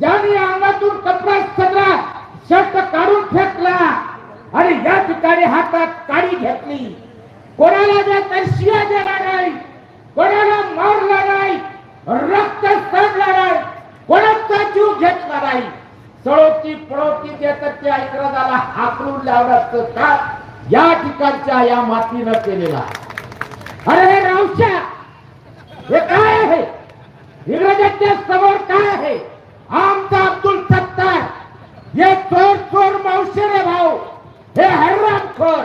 ज्याने अंगातून कपडा सगळा शर्ट काढून फेकला आणि या ठिकाणी हातात काडी घेतली. कोणाला ज्या शिया देणार नाही कोणाला मारला नाही रक्त सडला नाही कोणाचा जीव घेतला नाही. सळोती पळोती देतात त्या इंग्रजाला हाकलून लावण्याचं का या ठिकाणच्या या मातीनं केलेला अरे हे रावशा हे काय आहे? इंग्रजांच्या समोर काय आहे? हे चोर चोर मावशे रे भाऊ. हे हररामखोर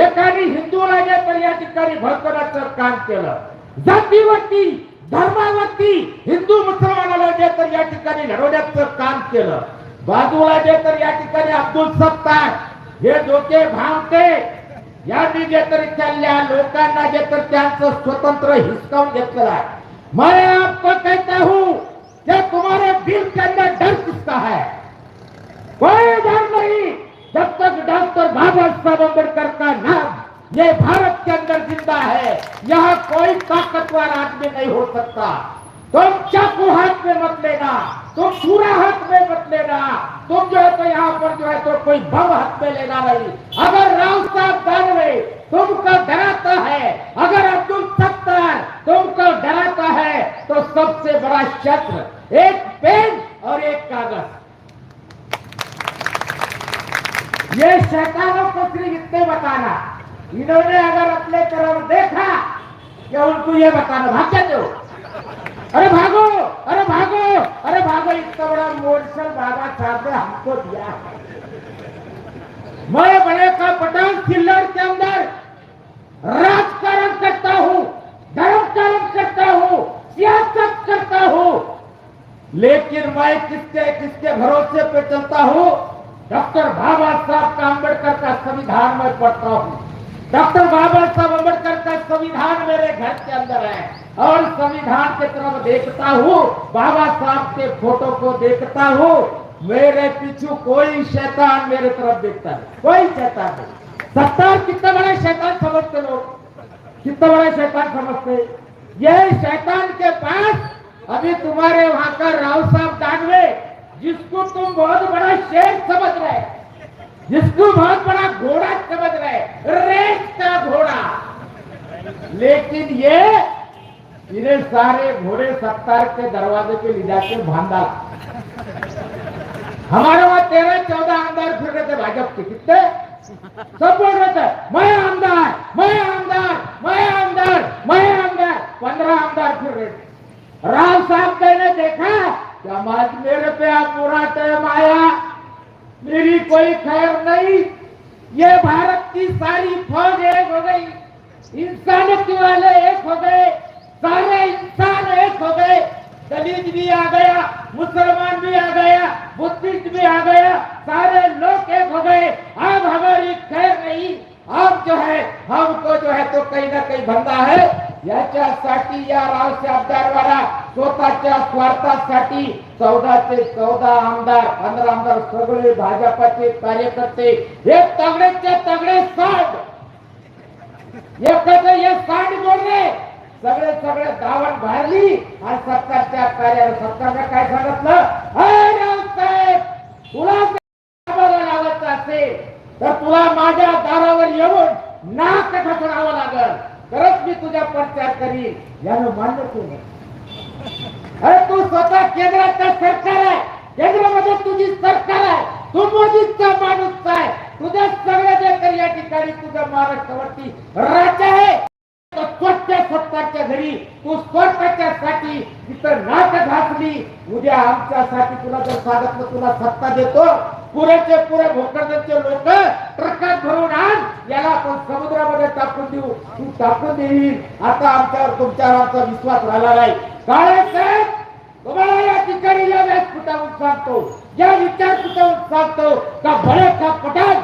एकाने हिंदूला जे तर या ठिकाणी भडकवण्याचं काम केलं. जातीवरती धर्मावरती हिंदू मुसलमानाला जे तर या ठिकाणी लढवण्याचं काम केलं. बाजूला जे तर या ठिकाणी अब्दुल सत्तार हे डोके भांगते यांनी जे तर चालल्या लोकांना जे तर त्यांचं स्वतंत्र हिसकावून घेतलेलं आहे. मैं आपको कहता हूं. कि तुम्हारे दिल के अंदर डर किसका है? कोई डर नहीं। जब तक डॉक्टर बाबा साहब अंबेडकर का नाम ये भारत के अंदर ज़िंदा है, यहाँ कोई ताकतवर आदमी नहीं हो सकता। तुम चाकू हाथ में मत लेना, तुम पूरा हाथ में मत लेना। तुम जो है तो यहाँ पर जो है तो कोई बम हाथ में लेना नहीं। अगर राव साहब दानवे तुमको डराता है। अगर अब्दुल सत्तार तुमको डराता है तो सबसे बड़ा शत्र एक पेन और एक कागज़। ये शैतानों को सिर्फ़ इतने बताना। इन्होंने अगर अपने तरफ़ देखा, कि उनको ये बताना, भाग जाते हो। अरे भागो अरे भागो अरे भागो, इतना बड़ा मोर्शल बाबा साहब ने हमको दिया। मैं बड़े का पठान चिल्लर के अंदर राजकारण करता हूँ, धर्मकारण करता हूँ, सियासत करता हूँ। लेकिन मैं किसके किसके भरोसे पे चलता हूँ? डॉक्टर बाबा साहब का अंबेडकर का संविधान में पढ़ता हूँ। डॉक्टर बाबा साहब अंबेडकर का संविधान मेरे घर के अंदर है। और संविधान की तरफ़ देखता हूँ, बाबा साहब के फ़ोटो को देखता हूँ। मेरे पीछू कोई शैतान मेरे तरफ़ देखता है कोई शैतान नहीं। सत्तार कितना बड़े शैतान समझते लोग? कितना बड़ा शैतान समझते? ये शैतान के पास अभी तुम्हारे वहाँ का राव साहब दानवे जिसको तुम बहुत बड़ा शेर समझ रहे जिसको बहुत बड़ा घोड़ा समझ रहे रेस का घोड़ा। लेकिन ये इन्हें सारे घोड़े सत्तार के दरवाजे पे ले जाके बांधा हमारे वहां तेरह चौदह आमदार फिर रहे थे भाजपा के कितने? सब बोल रहे थे मैं आमदार मैं आमदार मैं आमदार मैं आमदार। पंद्रह आमदार फिर रहे राव साहब ने देखा आज मेरे पे आप बुरा टाइम आया। मेरी कोई खैर नहीं। ये भारत की सारी फौज एक हो गई। इंसानियत वाले एक हो गए। सारे इंसान एक हो गए। दलित भी आ गया, मुसलमान भी आ गया बुद्धिस्ट भी आ गया। सारे लोग एक हो गए। अब हमारी खैर नहीं। अब जो है, हमको जो है तो कहीं ना कहीं बंदा है। याच्यासाठी या रावसे आमदारवाला स्वतःच्या स्वार्थासाठी चौदाचे चौदा आमदार पंधरा आमदार सगळे भाजपाचे कार्यकर्ते हे तगडेचे तगडे साठ एखादं हे सांड जोडले. सगळे सगळे दावण बाहेरली आणि सरकारच्या कार्याला सरकारनं काय सांगितलं? अरे तुला लावायचं असेल तर तुला माझ्या दारावर येऊन नाक ठसरावं लागल. तरच मी तुझ्या प्रचार करीन. यानं मान्य केलं. अरे तू स्वतः केंद्राचं सरकार आहे. केंद्रामध्ये तुझी सरकार आहे. तू मोदीचा माणूस आहे. तुझ्या सगळ्या जे या ठिकाणी तुझ्या महाराष्ट्रावरती राज्य आहे. तर स्वतःच्या घरी तू स्वतःच्या साठी इतर नाट घासली. उद्या आमच्यासाठी तुला जर सांगितलं तुला सत्ता देतो. पुरेचे पुरे भोकरदनचे लोक ट्रकात भरून आण याला आपण समुद्रामध्ये टाकून देऊ. तू टाकून देईल आता आमच्यावर तुमच्यावर आमचा विश्वास राहिला नाही. काळे साहेब तुम्हाला या ठिकाणी या व्यासपीठावरून सांगतो. या विचारपीठावरून सांगतो का भले का पठाण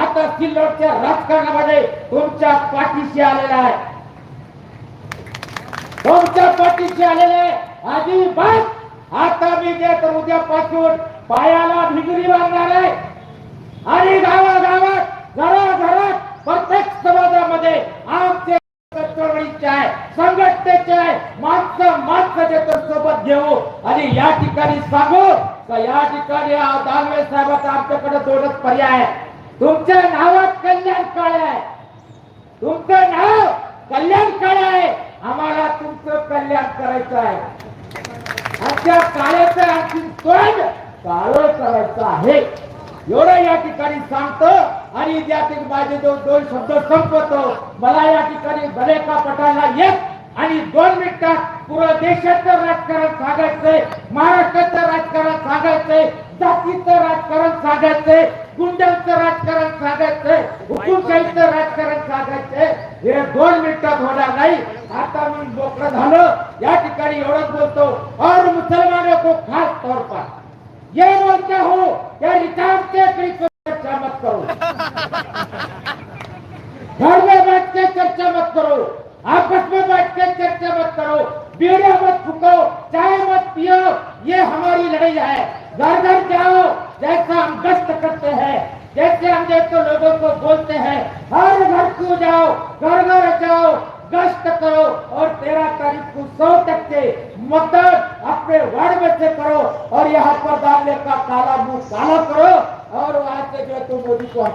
आता सिल्लोडच्या राजकारणामध्ये तुमच्या पाठीशी आलेला आहे. तुमच्या पाठीशी आलेले अजिबात आता मी जे तर उद्यापासून. पायाला भिगरी बांधणार आहे आणि गावागावात घराघरात प्रत्येक समाजामध्ये आमचे चळवळीचे आहे संघटनेचे माणसं माणसं देतो सोबत घेऊ आणि या ठिकाणी सांगू का या ठिकाणी दानवे साहेबाचा आमच्याकडे दोनच पर्याय आहे तुमच्या नावात कल्याण काळे आहे. तुमचं नाव कल्याण काळे आहे. आम्हाला तुमचं कल्याण करायचं आहे. आमच्या काळ्याचं आणखी तोंड काळं करायचं आहे. एवढं या ठिकाणी सांगतो आणि त्यातील माझे दोन दोन शब्द संपवतो. मला या ठिकाणी बलेका पटायला येत आणि दोन मिनिटात पुरा देशाचं राजकारण सांगायचंय महाराष्ट्राचं राजकारण सांगायचंय जातीचं राजकारण सांगायचंय गुंड्यांचं राजकारण सांगायचंय हुकुमशाहीचं राजकारण सांगायचंय. हे दोन मिनिटात होणार नाही. आता मी मोकळं झालं. या ठिकाणी एवढंच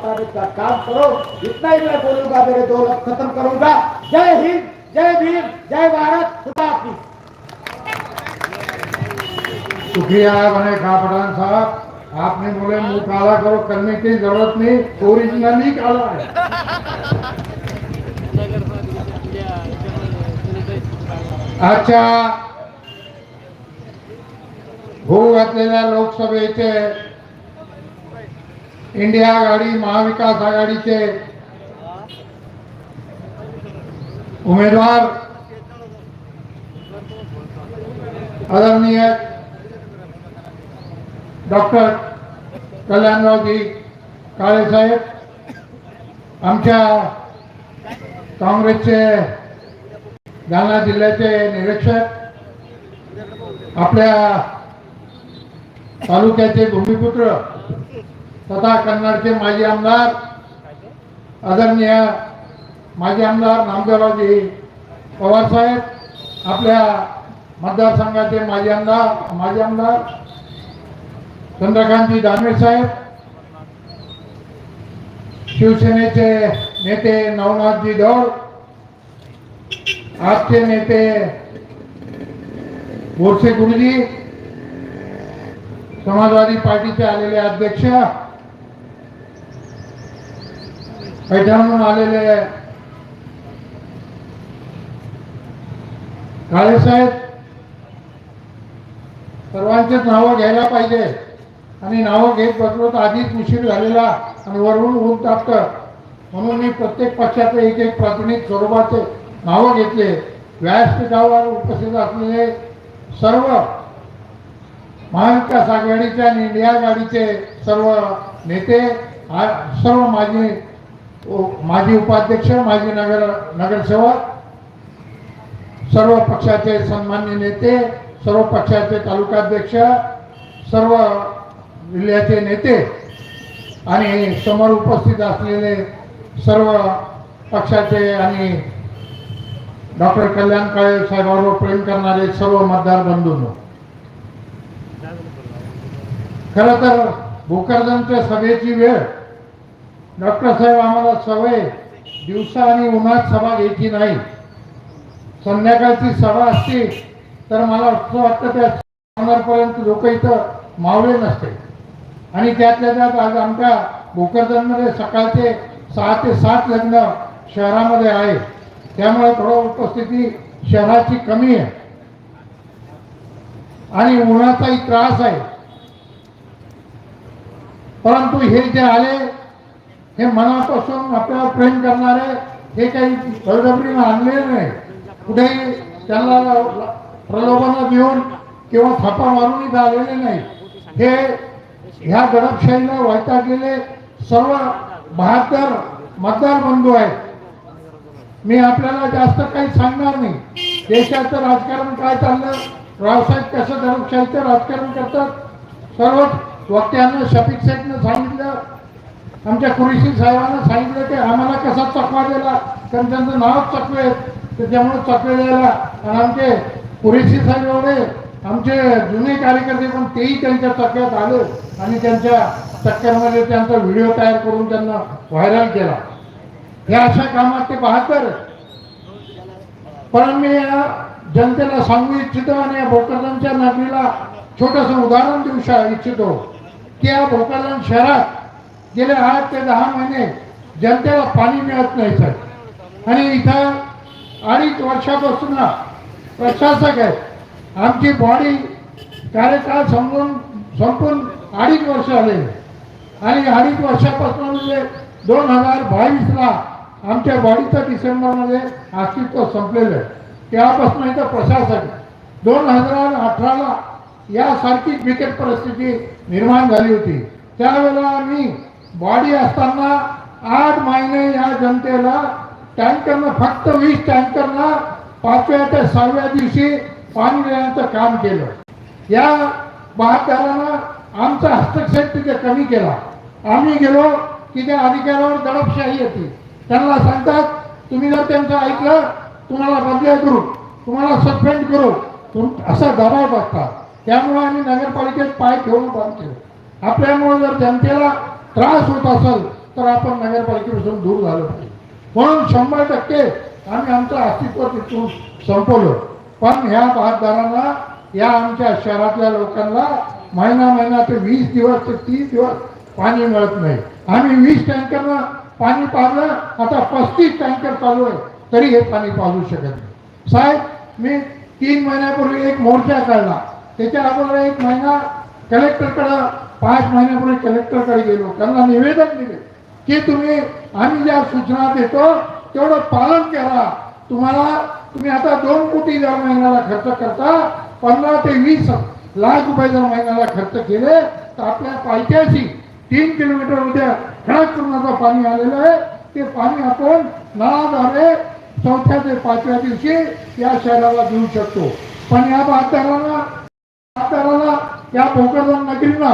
मोदी का काम करो। इतना ही मैं बोलूँगा, मेरे दो लफ्ज खत्म करूँगा। जय हिंद, जय भीम, जय भारत, खुदा हाफिज। शुक्रिया बने खा पठान साहब। आपने बोले, मुँह काला करो, करने की ज़रूरत नहीं ओरिजिनली काला है। अच्छा होऊ घातलेल्या लोकसभेचे इंडिया आघाडी महाविकास आघाडीचे. उमेदवार. आदरणीय डॉक्टर कल्याणरावजी काळेसाहेब आमच्या काँग्रेसचे जालना जिल्ह्याचे निरीक्षक आपल्या तालुक्याचे भूमिपुत्र तथा कन्नडचे माजी आमदार आदरणीय माजी आमदार नामदेवरावजी पवारसाहेब आपल्या मतदारसंघाचे माजी आमदार माजी आमदार चंद्रकांतजी दानवे साहेब शिवसेनेचे नेते नवनाथजी दौड आजचे नेते बोरसे गुरुजी समाजवादी पार्टीचे आलेले अध्यक्ष पैठणहून आलेले काळेसाहेब सर्वांचेच नावं घ्यायला पाहिजे. आणि नावं घेत बसलो तर आधीच उशीर झालेला आणि वरून ऊन तापतं. म्हणून मी प्रत्येक पक्षाचे एक एक प्राथमिक स्वरूपाचे नावं घेतले. व्यासपीठावर उपस्थित असलेले सर्व महाविकास आघाडीचे आणि इंडिया आघाडीचे सर्व नेते सर्व माजी माजी उपाध्यक्ष माजी नगर नगरसेवक सर्व पक्षाचे सन्मान्य नेते सर्व पक्षाचे तालुकाध्यक्ष सर्व जिल्ह्याचे नेते आणि समोर उपस्थित असलेले सर्व पक्षाचे आणि डॉक्टर कल्याण काळे साहेबांवर प्रेम करणारे सर्व मतदार बंधूंनो. खरं तर भोकरजांच्या सभेची वेळ डॉक्टर साहेब आम्हाला सवय दिवसा आणि उन्हात सभा घ्यायची नाही. संध्याकाळची सभा असती तर मला असं वाटतं त्या पर्यंत लोक इथं मावले नसते. आणि त्यातल्या त्यात आज आमच्या भोकरदनमध्ये सकाळचे सहा ते सात लग्न शहरामध्ये आहे. त्यामुळे थोडं उपस्थिती शहराची कमी आहे. आणि उन्हाचाही त्रास आहे. परंतु हे जे आले हे मनापासून आपल्याला प्रेम करणारे हे काही बळजबरीनं आणलेले नाही. कुठेही त्यांना प्रलोभनं देऊन किंवा थापा मारूनही आलेले नाही. हे ह्या दडपशाहीला वैतागलेले सर्व बहात्तर मतदार बंधू आहेत. मी आपल्याला जास्त काही सांगणार नाही. देशाचं राजकारण काय चाललं? रावसाहेब कसं दडपशाहीचं राजकारण करतात? सर्व वक्त्यांना शफिक शेखनं सांगितलं आमच्या कुरेशी साहेबांना सांगितलं की आम्हाला कसा चकवा दिला? कारण त्यांचं नावच चकवे त्याच्यामुळे चकलेला आणि आमचे पुरेशी साहेब एवढे आमचे जुने कार्यकर्ते पण तेही त्यांच्या चक्क्यात आले आणि त्यांच्या चक्क्यामध्ये त्यांचा व्हिडिओ तयार करून त्यांना व्हायरल केला. या अशा कामात ते पाहतर पण मी या जनतेला सांगू इच्छितो आणि या भोकरदनच्या नगरीला छोटंसं उदाहरण देऊ इच्छितो. की या भोकरदन शहरात गेले आठ ते दहा महिने जनतेला पाणी मिळत नाही सर. आणि इथं अडीच वर्षापासून प्रशासक आहेत. आमची बॉडी कार्यकाळ समजून संपून अडीच वर्ष आले. आणि अडीच वर्षापासून म्हणजे दोन हजार बावीसला आमच्या बॉडीचं डिसेंबरमध्ये अस्तित्व संपलेलं आहे. तेव्हापासून इथं प्रशासक दोन हजार अठराला यासारखी बिकट परिस्थिती निर्माण झाली होती. त्यावेळेला आम्ही बॉडी असताना आठ महिने या जनतेला टँकरनं फक्त वीस टँकरला पाचव्या ते सहाव्या दिवशी पाणी देण्याचं काम केलं. या बहात्तरानं आमचा हस्तक्षेप तिथे कमी केला. आम्ही गेलो की त्या अधिकाऱ्यावर दडपशाही येते. त्यांना सांगतात तुम्ही जर त्यांचं ऐकलं तुम्हाला बदल्या करू तुम्हाला सस्पेंड करू तुम असा दबाव टाकतात त्यामुळे आम्ही नगरपालिकेत पाय ठेवून काम केलं. आपल्यामुळे जर जनतेला त्रास होत असेल तर आपण नगरपालिकेपासून दूर झालो पाहिजे. म्हणून शंभर टक्के आम्ही आमचं अस्तित्व तिथून संपवलं. पण ह्या बहादरांना या आमच्या शहरातल्या लोकांना महिना महिना ते वीस दिवस ते तीस दिवस पाणी मिळत नाही. आम्ही वीस टँकरनं पाणी पाजलं आता पस्तीस टँकर चालू आहे तरी हे पाणी पाजू शकत नाही. साहेब मी तीन महिन्यापूर्वी एक मोर्चा काढला. त्याच्या अगोदर एक महिना कलेक्टरकडं पाच महिन्यापूर्वी कलेक्टरकडे गेलो. त्यांना निवेदन दिले की तुम्ही आम्ही ज्या सूचना देतो तेवढं पालन करा. तुम्हाला तुम्ही आता दोन कोटी दर महिन्याला खर्च करता पंधरा ते वीस लाख रुपये जर महिन्याला खर्च केले तर आपल्या पायथ्याशी तीन किलोमीटर उद्या खडक पूर्णाचं पाणी आलेलं आहे. ते पाणी आपण नळाद्वारे चौथ्या ते पाचव्या दिवशी या शहराला देऊ शकतो. पण या बहात्तरांना बहात्तराला या भोकरदान नगरींना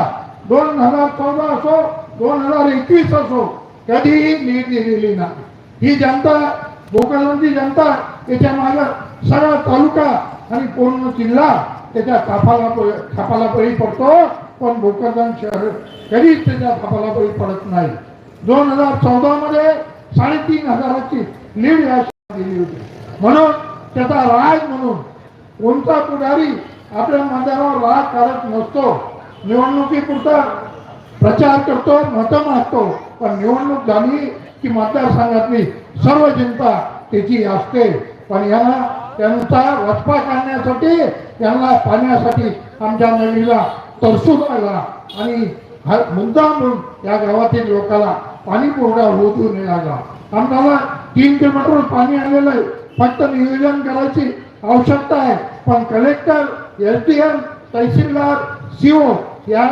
दोन हजार चौदा असो दोन हजार एकवीस असो कधीही नीट दिलेली नाही. ही जनता भोकरदनची जनता त्याच्या मागं सगळा तालुका आणि पूर्ण जिल्हा त्याच्या तापाला थापाला बळी पडतो. पण भोकरदन शहर कधीच त्याच्या थापाला बळी पडत नाही. दोन हजार चौदा मध्ये साडेतीन हजाराची लीड या दिली होती. म्हणून त्याचा राज म्हणून कोणता पुढारी आपल्या मंदिरावर राग करत नसतो. निवडणुकीपुरता प्रचार करतो मतं मागतो पण निवडणूक झाली की मतदारसंघातली सर्व जनता त्याची असते. पण यांना त्यांचा वचपा काढण्यासाठी यांना पाण्यासाठी आमच्या नगरीला तरसूद आला. आणि हा मुद्दा म्हणून या गावातील लोकांना पाणी पुरवठा होऊ नाही लागला. आम्हाला तीन किलोमीटर पाणी आलेलं आहे. फक्त नियोजन करायची आवश्यकता आहे. पण कलेक्टर एस डी एम तहसीलदार सीओ या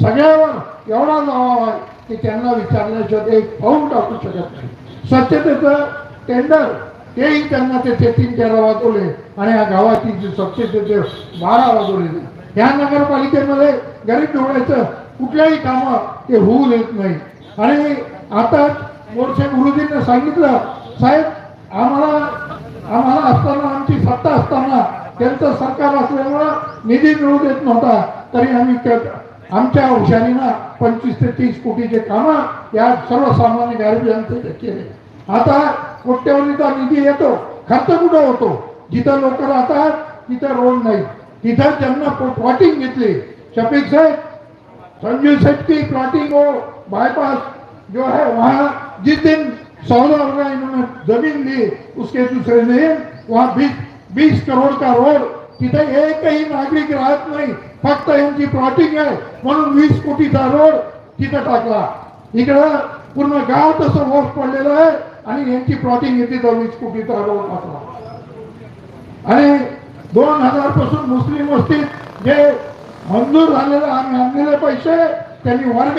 सगळ्यावर एवढा दबाव आहे की त्यांना विचारण्याशिवाय एक पाऊल टाकू शकत नाही. स्वच्छतेचं टेंडर तेही त्यांना ते तीन तेरा वाजवले आणि या गावाची जी स्वच्छतेचे बारा वाजवले. ह्या नगरपालिकेमध्ये गरीब डोळ्याचं कुठल्याही कामं ते होऊ देत नाही. आणि आता मोर्चे गुरुजींना सांगितलं साहेब आम्हाला आम्हाला असताना आमची सत्ता असताना त्यांचं सरकार असल्यामुळं निधी मिळू देत नव्हता. तरी आम्ही आमच्या हुशारीनं पंचवीस ते तीस कोटीचे कामं या सर्वसामान्य गरिबांचे केले. आता कोट्यवधीचा निधी येतो खर्च कुठं होतो? जिथं लोक राहतात तिथं रोड नाही. तिथं ज्यांना प्लॉटिंग घेतली शफीक साहेब संजू सेठ की प्लॉटिंग हो बाईपास जो है वहाँ जिस दिन सौदा होगा इन्होंने जमीन ली उसके दूसरे दिन वहाँ बीस वीस करोड़ का रोड. तिथे एकही नागरिक राहत नाही. फक्त यांची प्लॉटिंग आहे. म्हणून वीस कोटीचा रोड तिथं टाकला. इकडं पूर्ण गाव तसं ओस पडलेलं आहे आणि यांची प्लॉटिंग येते तर वीस कोटीचा रोड टाकला. आणि दोन हजारपासून मुस्लिम वस्तीत जे मंजूर झालेले आम्ही आणलेले पैसे त्यांनी वर्ग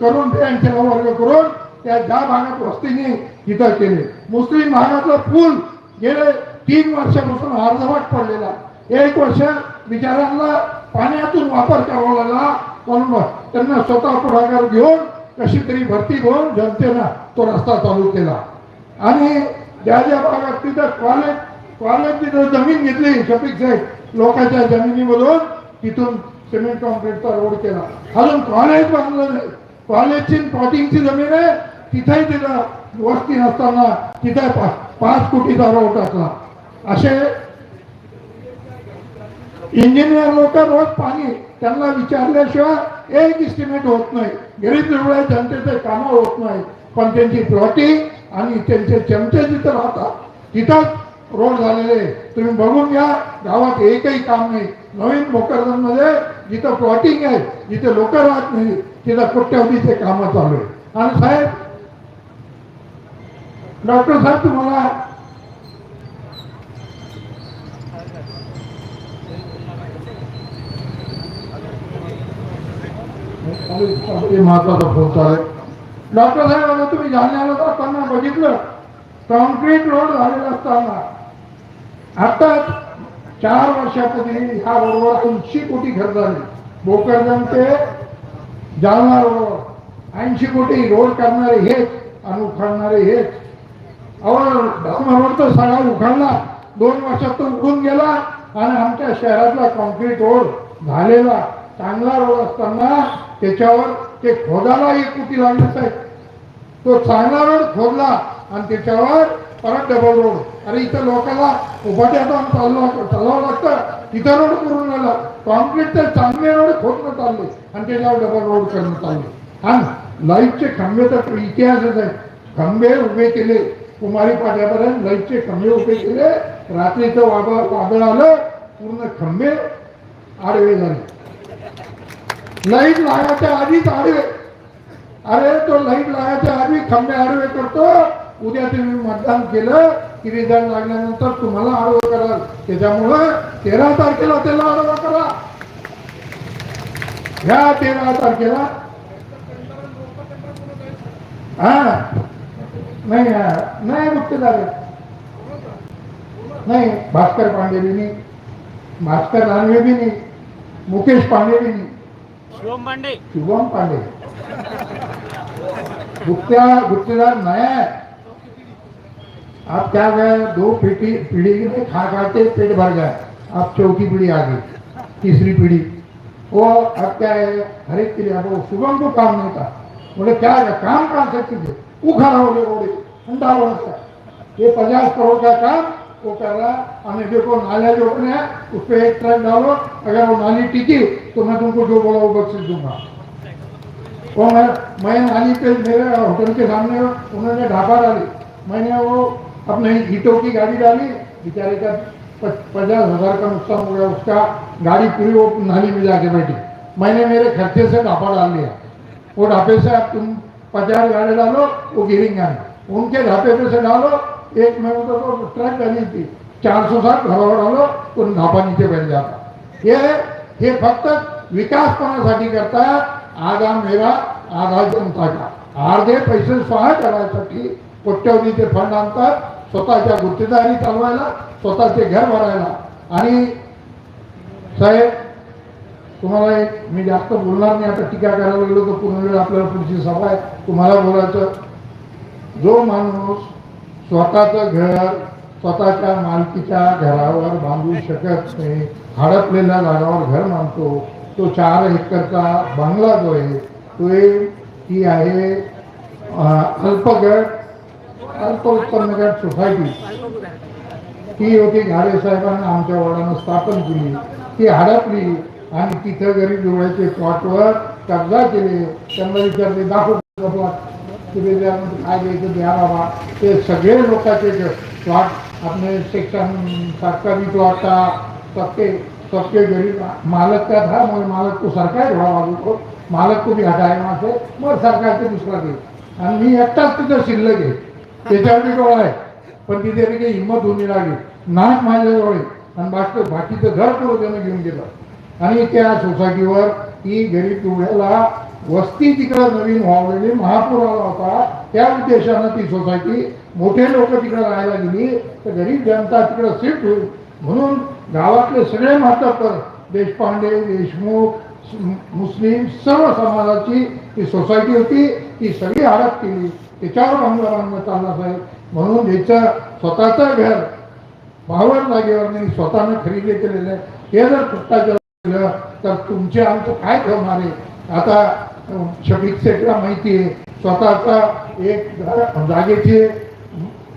करून त्यांचे वर्ग करून त्या ज्या भागात वस्तीने इथं केले. मुस्लिम भागातलं पूल गेले तीन वर्षापासून अर्धवट पडलेला एक वर्ष बिचाऱ्यांना पाण्यातून वापर करावा लागला. म्हणून त्यांना स्वतः पुढाकार घेऊन कशी तरी भरती घेऊन जनतेनं तो रस्ता चालू केला. आणि ज्या ज्या भागात तिथं कॉलेज कॉलेज तिथं जमीन घेतली शफिक साहेब लोकांच्या जमिनीमधून तिथून सिमेंट कॉन्क्रीटचा रोड केला. अजून कॉलेज बांधलं नाही. कॉलेजची प्लॉटिंगची जमीन आहे. तिथेही तिथं वस्ती नसताना तिथे पा- पाच कोटीचा रोड टाकला. असे इंजिनियर लोक रोज पाणी त्यांना विचारल्याशिवाय एक इस्टिमेट होत नाही. गरीब निर्मळ जनतेचे कामं होत नाही. पण त्यांची प्लॉटिंग आणि त्यांचे चमचे जिथं राहतात तिथंच रोड झालेले. तुम्ही बघून घ्या गावात एकही काम नाही. नवीन भोकरदनमध्ये जिथं प्लॉटिंग आहे जिथे लोक राहत नाही तिथं कोट्यवधीचे कामं चालू आहे आणि साहेब डॉक्टर साहेब तुम्हाला हे महत्त्वाचा फोन आहे. डॉक्टर साहेब आता तुम्ही जालन्याला असताना बघितलं. कॉन्क्रीट रोड झालेला असताना. आता चार वर्षापूर्वी ह्या रोडवर ऐंशी कोटी खर्च झाले. भोकरदन ते जालना रोड. ऐंशी कोटी रोड करणारे हेच आणि उखाडणारे हेच. रोड तर सगळा उखाडला. दोन वर्षात तो उडून गेला आणि आमच्या शहरातला कॉन्क्रीट रोड झालेला. चांगला रोड असताना त्याच्यावर ते खोदाला एक कोटी लागले साहेब? तो चांगला रोड खोदला आणि त्याच्यावर परत डबल रोड अरे इथं लोकांना उभाट्या जाऊन चाललं चालवावं लागतं. तिथं रोड करून राहिला कॉन्क्रीट तर चांगले रोड खोदणं चालले आणि त्याच्यावर डबल रोड करणं चालले. आणि लाईटचे खंबे तर इतिहासच आहे. खंबे उभे केले कुमारी पाट्यापर्यंत लाईटचे खंबे उभे केले. रात्रीचं वादळ वादळ आलं पूर्ण खंबे आडवे झाले. लाइट लागायच्या आधीच आडवे. अरे तो लाइट लागायच्या आधी खंबे आडवे करतो. उद्या तुम्ही मतदान केलं की रिझल्ट लागल्यानंतर तुम्हाला आडवं कराल. त्याच्यामुळं तेरा तारखेला त्याला आडवं करा. ह्या तेरा तारखेला. हा. नाही नाही गुप्तेदार नाही भास्कर पांडे भास्कर दानवे मुकेश पांडे शिवम पांडे। शुभम पांडे। गुप्ता गुप्तेदार नया है आप क्या गए दो पीढ़ी पीढ़ी में खा खाते पेट भर गया आप चौथी पीढ़ी आ गई, तीसरी पीढ़ी। वो अब क्या है? हर एक के लिए शुभम को काम नहीं था। बोले, क्या है? काम कहाँ से कीजिए उखाड़ा हो गए ठंडा वर्ष का ये पचास करोड़ का काम वो कर रहा हमने देखो, नाले जो अपने हैं, उस पर एक ट्रक डालो। अगर वो नाली टिकी तो मैं तुमको जो बोला वो बख्शिश दूँगा। वो मैं मैं नाली पे मेरे होटल के सामने उन्होंने ढाबा डाली। मैंने वो अपने ईटों की गाड़ी डाली। बेचारे का पचास हज़ार का नुकसान हो गया, उसका गाड़ी पूरी वो नाली में जाके बैठी। मैंने मेरे खर्चे से ढाबा डाल लिया वो ढाबे से अब तुम पचास गाड़ी डालो, वो गिरेंगे। उनके ढापे पे से डालो एक मिनट तो ट्रक डाली थी चार सौ साठ घरावर आलो पण ढाबा नीचे बैठ जाता. हे हे फक्त विकासपणासाठी करतात. आधा मेरा आगा जनताचा. अर्धे पैसे सहाय करायसाठी कोट्यवधीचे फंड आणतात स्वतःच्या गुत्तेदारी चालवायला स्वतःचे घर भरायला. आणि साहेब तुम्हाला एक मी जास्त बोलणार नाही आता टीका करायला गेलो तर पूर्ण वेळ आपल्याला पुढची सभा आहे. तुम्हाला बोलायचं जो माणूस स्वतःचं घर स्वतःच्या मालकीच्या घरावर बांधू शकत नाही. हडपलेल्या जागावर घर मानतो तो चार एकरचा बंगला जो आहे तो ती आहे अल्पगट अल्प उत्पन्न गट सोसायटी. ती होती घारे साहेबांना आमच्या वडिलांना स्थापन केली. ती हडपली आणि तिथं गरीब डोळ्याचे प्लॉटवर कब्जा केले. त्यांना विचारले दाखव प्लॉट काय द्यायचं द्या बाबा ते सगळे लोकांचे प्लॉट आपले सेक्शन सरकारी प्लॉट का सबके सबके गरीब मालक का था मगर मालक को सरकार भाव बाजू तो मालक को भी हटाया वहाँ से मग सरकारचे दुसरा दे आणि मी एकटाच तिथं शिल्लक आहे त्याच्यावर मी डोळा आहे पण तिथे काही हिंमत होऊन लागली नाक माझ्याजवळ आहे आणि बाकी बाकीचं घर करून त्यानं घेऊन गेलं आणि त्या सोसायटीवर ती गरीब तुळ्याला वस्ती तिकडं नवीन व्हावलेली महापूर आला होता. त्या उद्देशानं ती सोसायटी मोठे लोक तिकडे राहायला गेली तर गरीब जनता तिकडं शिफ्ट होईल. म्हणून गावातले सगळे मातब्बर देशपांडे देशमुख मुस्लिम सर्व समाजाची ती सोसायटी होती. ती सगळी हडप केली. त्याच्यावर बंगला बांधणं चालला साहेब म्हणून ज्याचं स्वतःचं घर भावर जागेवर मी स्वतःनं खरेदी केलेलं आहे. हे जर फुटता केलं तर तुमचे आमचं काय ठेवणार आहे? आता शफिक शेखला माहिती आहे. स्वतःचा एक जा- जागेचे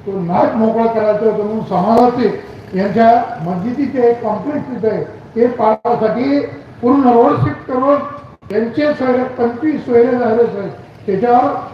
तो नाक मोकळा करायचा होतं म्हणून समाजाचे यांच्या मस्जिदीचे एक कॉम्प्लेक्स तिथे आहे. ते पाडण्यासाठी पूर्ण रोड शिफ्ट करून त्यांचे सोयरे पंचवीस सोयरे झाले साहेब. त्याच्यावर